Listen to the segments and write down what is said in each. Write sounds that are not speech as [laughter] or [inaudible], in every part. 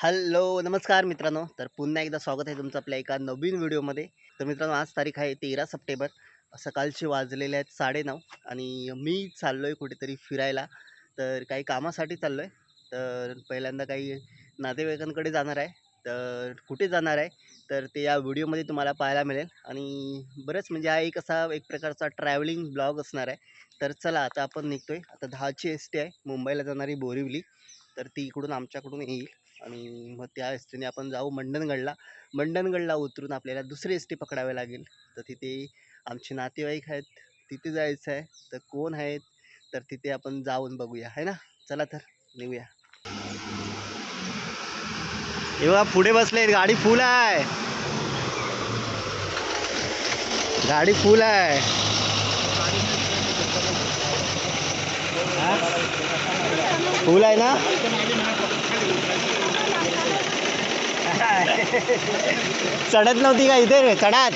Hello नमस्कार मित्रांनो. तर पुन्हा एकदा स्वागत आहे तुमचं आपल्या एका नवीन व्हिडिओमध्ये. तर मित्रांनो आज तारीख आहे तेरा सप्टेंबर. सकाळचे वाजलेले आहेत साडेनऊ आणि मी चाललो आहे कुठेतरी फिरायला. तर काही कामासाठी चाललो आहे तर पहिल्यांदा काही नातेवाईकांकडे जाणार आहे. तर कुठे जाणार आहे? तर ते या व्हिडिओमध्ये तुम्हाला पाहायला मिळेल. आणि बरंच म्हणजे हा एक असा एक प्रकारचा ट्रॅव्हलिंग ब्लॉग असणार आहे. तर चला आता आपण निघतो आहे आता दहाची एस टी आहे. मुंबईला जाणारी बोरिवली. तर ती इकडून आमच्याकडून येईल. आणि मग त्या एस टीने आपण जाऊ मंडणगडला. मंडणगडला उतरून आपल्याला दुसरी एस टी पकडावी लागेल. तर तिथे आमचे नातेवाईक आहेत. तिथे जायचं आहे. तर कोण आहेत? तर तिथे आपण जाऊन बघूया. है ना? चला तर निघूया. हे पुढे बसले गाडी फुल आहे. गाडी फुल आहे. फुल आहे ना? [laughs] चढत नव्हती का इथे चढात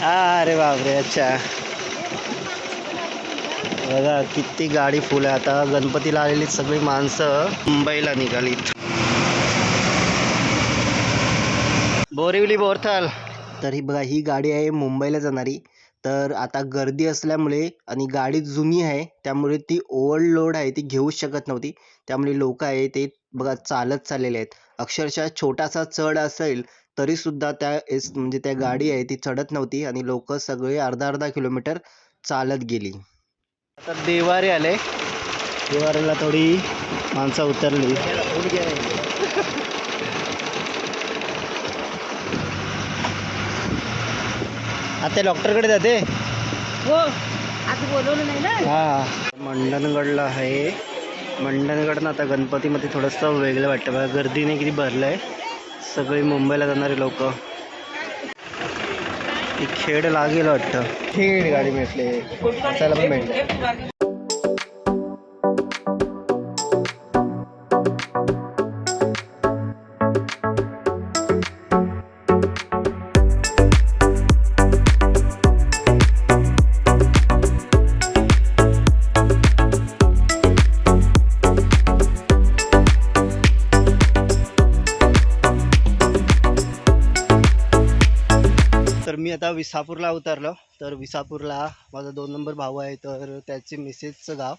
हा अरे बापरे अच्छा. बघा किती गाडी फुल आहे. आता गणपतीला आलेली सगळी माणसं मुंबईला निघालीत. बोरिवली बोरथल. तर ही बघा ही गाडी आहे मुंबईला जाणारी. तर आता गर्दी असल्यामुळे आणि गाडी जुनी आहे त्यामुळे ती ओव्हरलोड आहे ती घेऊ शकत नव्हती. त्यामुळे लोक आहे ते बघा चालत चाललेले आहेत. अक्षरशः छोटासा चढ असेल तरी सुद्धा त्या एस म्हणजे त्या गाडी आहे ती चढत नव्हती आणि लोक सगळे अर्धा अर्धा किलोमीटर चालत गेली. आता देवारे आले. देवाऱ्याला थोडी माणसं उतरली. आता डॉक्टरकडे जाते? हो आता बोलवलं नाही ना? हा. मंडणगडला आहे. मंडणगडनं आता गणपतीमध्ये थोडंसं वेगळं वाटतं. बघा गर्दीने किती भरलं आहे सगळी मुंबईला जाणारे लोक. खेड लागेल वाटतं. खेड गाडी भेटले असायला पण भेटले आता विसापूरला उतरलो. तर विसापूरला माझा दोन नंबर भाऊ आहे तर त्याचे मिसेसचं गाव.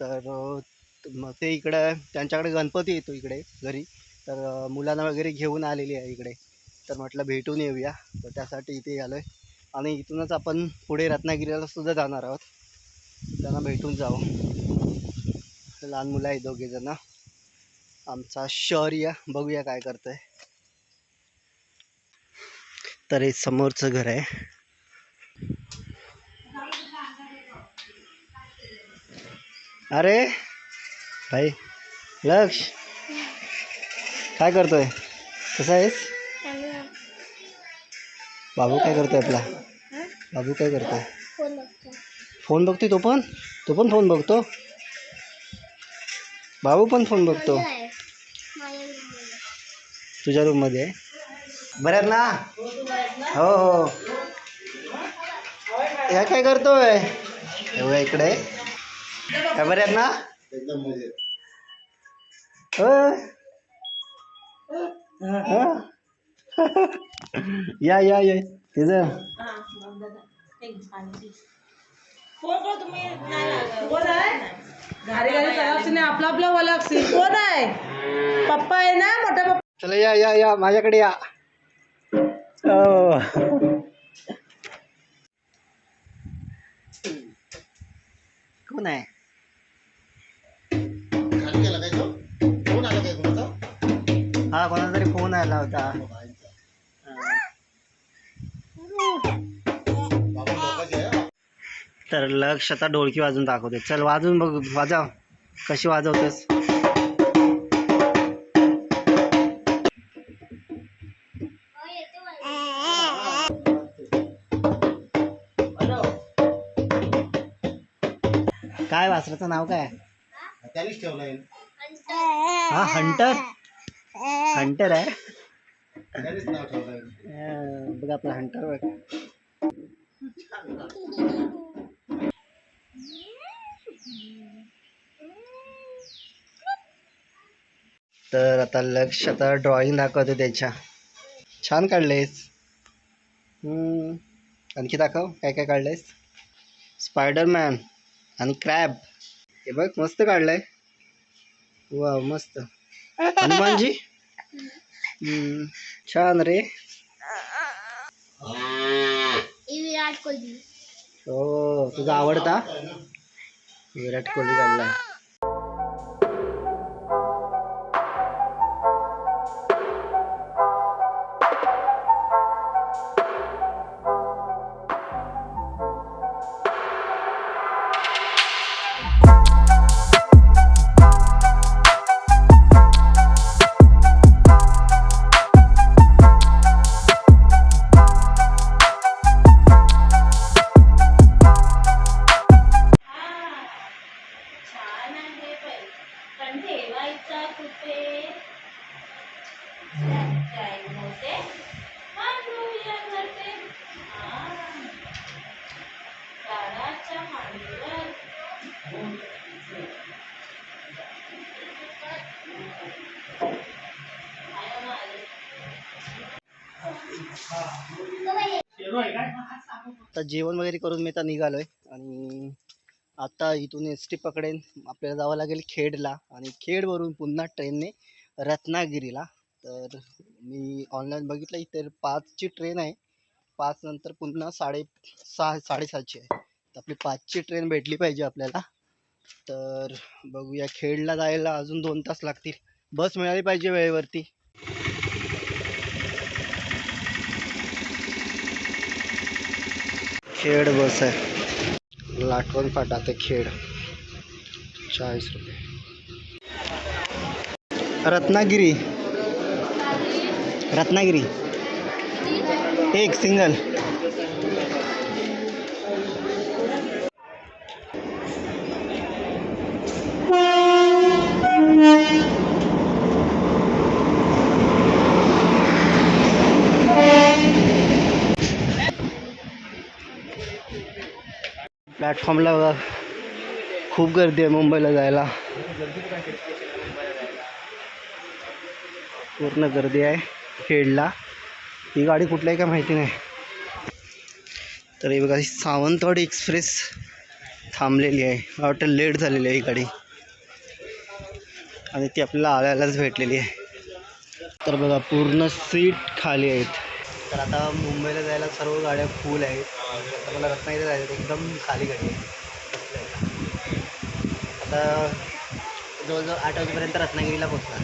तर मग ते इकडं त्यांच्याकडे गणपती येतो इकडे घरी. तर मुलांना वगैरे घेऊन आलेली आहे इकडे. तर म्हटलं भेटून येऊया. तर त्यासाठी इथे आलो आहे आणि इथूनच आपण पुढे रत्नागिरीला सुद्धा जाणार आहोत. त्यांना भेटून जाऊ. लहान मुलं आहे दोघेजणं. आमचा शौर्य. बघूया काय करतं आहे तर हे समोरचं घर आहे. अरे भाई लक्ष. काय करतोय? कसा आहेस? बाबू काय करतोय आपला? बाबू काय करतोय? फोन बघतोय तो पण? तो पण फोन बघतो? बाबू पण फोन बघतो. तुझ्या रूममध्ये बरं ना? हो हो. ह्या काय करतोय? एवढ्या इकडे. काय बरे आहेत ना. हं? या या या. तिथं. आपला आपला बोला कोण आहे? पप्पा आहे ना? मोठा पप्पा. चला या या या. माझ्याकडे या. हो. कोण आहे? हा कोणाचा तरी फोन आला होता. तर लक्ष आता ढोलकी वाजून दाखवते. चल वाजून बघ. वाजव कशी वाजवतेस? काय वासराचं नाव काय? त्यानेच ठेवलंय. हा हंटर हंटर आहे? त्यानेच नाव ठेवलंय. अं, बघ आपला हंटर बघ. तर आता लक्ष आता ड्रॉइंग दाखवतो त्याच्या. छान काढलेस हम्म. आणखी दाखव काय काय काढलंयस? स्पायडरमॅन आणि क्रॅब. हे बघ मस्त काढलंय. वा मस्त. हनुमानजी? छान रे. विराट कोहली हो तुझा आवडता? विराट कोहली काढलाय. आता जेवण वगैरे करून मी आता निघालोय. आणि आता इथून एस टी पकडेन. आपल्याला जावं लागेल खेडला. आणि खेडवरून पुन्हा ट्रेनने रत्नागिरीला. तर मी ऑनलाईन बघितलं इथे पाचची ट्रेन आहे. पाच नंतर पुन्हा साडे सहा साडेसातची आहे. तर आपली पाचची ट्रेन भेटली पाहिजे आपल्याला. तर बघूया खेडला जायला अजून दोन तास लागतील. बस मिळाली पाहिजे वेळेवरती. खेड बस आहे लाटवण फाटा ते खेड। चालीस रुपये। रत्नागिरी। रत्नागिरी। एक सिंगल। प्लॅटफॉर्मला बघा. खूप गर्दी आहे मुंबईला जायला. पूर्ण गर्दी आहे खेडला. ही गाडी कुठली आहे का माहिती नाही. तर ही बघा सावंतवाडी एक्सप्रेस थांबलेली आहे. मला वाटतं लेट झालेली आहे ही गाडी. आणि ती आपल्याला आल्यालाच भेटलेली आहे. तर बघा पूर्ण सीट खाली आहेत. तर आता मुंबईला जायला सर्व गाड्या फुल आहेत. मला रत्नागिरी जायचं एकदम खाली घडली आता जवळजवळ आठ वाजेपर्यंत रत्नागिरीला पोचणार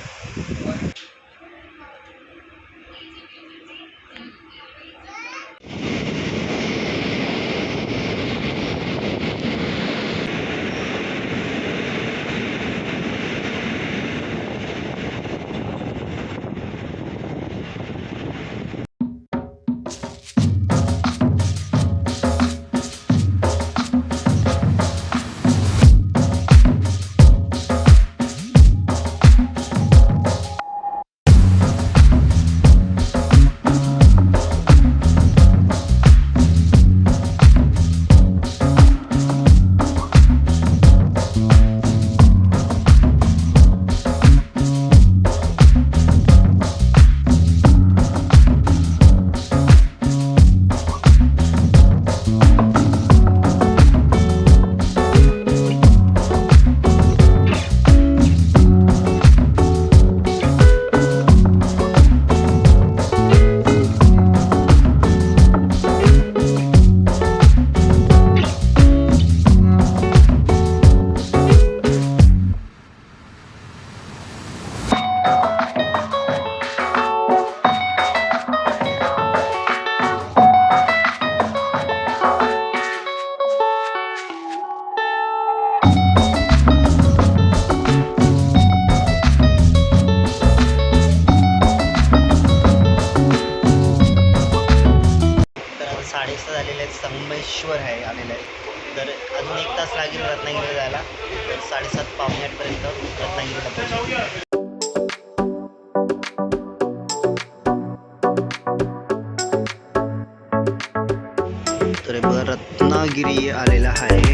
कामगिरी आलेला आहे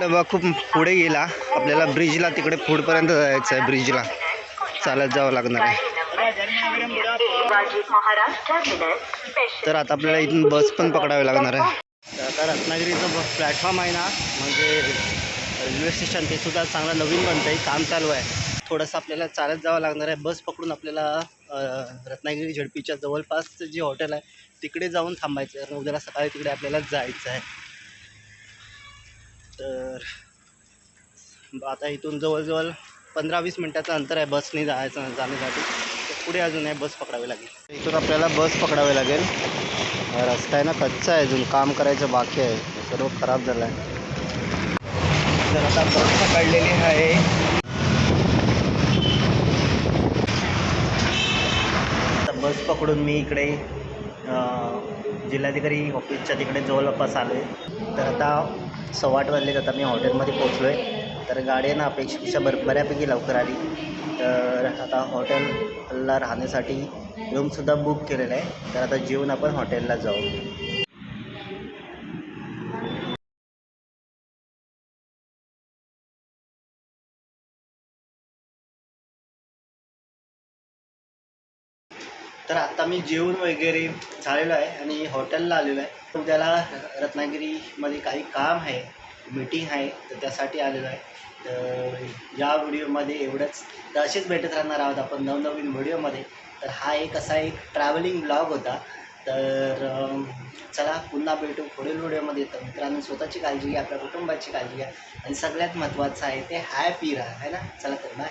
डबा खूप पुढे गेला. आपल्याला ब्रिजला तिकडे पुढपर्यंत जायचं आहे ब्रिजला चालत जावं लागणार आहे. तर आता आपल्याला इथून बस पण पकडावी लागणार आहे. तर आता रत्नागिरीचं बस प्लॅटफॉर्म आहे ना म्हणजे रेल्वे स्टेशन ते सुद्धा चांगलं नवीन बनतं आहे काम चालू आहे. थोडंसं आपल्याला चालत जावं लागणार आहे. बस पकडून आपल्याला रत्नागिरी झडपीच्या जवळपासचं जे हॉटेल आहे तिकडे जाऊन थांबायचं आहे. उद्याला सकाळी तिकडे आपल्याला जायचं आहे. तर आता इथून जवळजवळ पंधरा वीस मिनटाचं अंतर आहे बसने जायचं जाण्यासाठी. पुढे अजून आहे बस पकडावी लागेल. इथून आपल्याला बस पकडावी लागेल. रस्ता आहे ना कच्चा आहे अजून काम करायचं बाकी आहे. सर्व खराब झालं आहे तर आता बस पकडलेली आहे. आता बस पकडून मी इकडे जिल्हाधिकारी ऑफिसच्या तिकडे जवळपास आलो आहे तर आता सव्वा आठ वाजले आता मी हॉटेलमध्ये पोचलो आहे तर गाडी आहे ना अपेक्षेपेक्षा बर बऱ्यापैकी लवकर आली. तर आता हॉटेलला राहण्यासाठी रूमसुद्धा बुक केलेलं आहे. तर आता जेवून आपण हॉटेलला जाऊ. तर आता मी जेवण वगैरे झालेलो आहे आणि हॉटेलला आलेलो आहे. उद्याला रत्नागिरीमध्ये काही काम आहे. मीटिंग आहे तर त्यासाठी आलेलो आहे. तर या व्हिडिओमध्ये एवढंच. तर असेच भेटत राहणार आहोत आपण नवनवीन व्हिडिओमध्ये. तर हा एक असा एक ट्रॅव्हलिंग ब्लॉग होता. तर चला पुन्हा भेटू पुढील व्हिडिओमध्ये. तर मित्रांनो स्वतःची काळजी घ्या आपल्या कुटुंबाची काळजी घ्या. आणि सगळ्यात महत्त्वाचं आहे ते हॅपी राहा है ना? चला तर बाय